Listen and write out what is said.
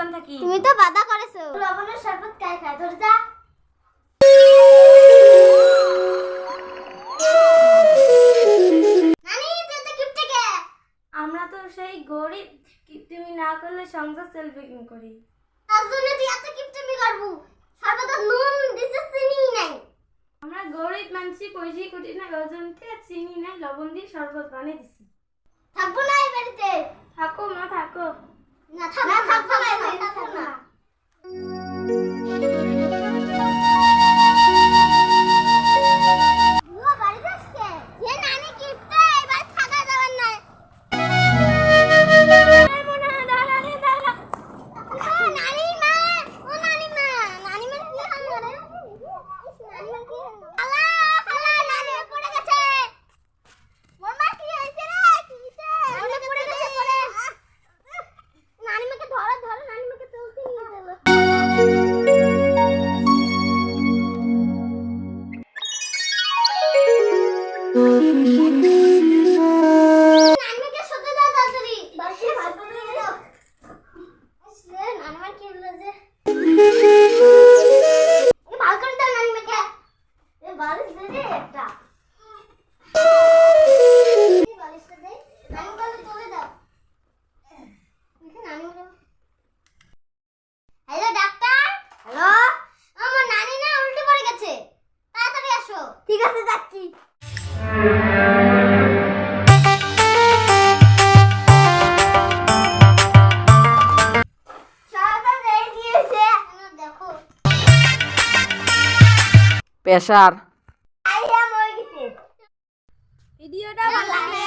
বাধা করেছ। লবণের শরবত খাই খাই ধরে যা। নানি তুই তো কিপটে কে আমরা তো সেই গরিব তুমি না করলে সংসার চলবে কি করি? তার জন্য তুই এত কিপটেমি করব? সর্বদা নুন দিছে চিনি নাই। আমরা গরিব মানুষই পয়সা করি না ওজন চিনি নাই লবণ দিয়ে শরবত বানিয়ে দিছি। থাকব না এই বাড়িতে। থাকো মা থাকো। না থাকব না থাকব না এই বাড়িতে ঠিক আছে যাচ্ছি সারাটা দেই দিয়েছে দেখো প্রেশার আইয়া মরে গেছে ভিডিওটা ভালো লাগলে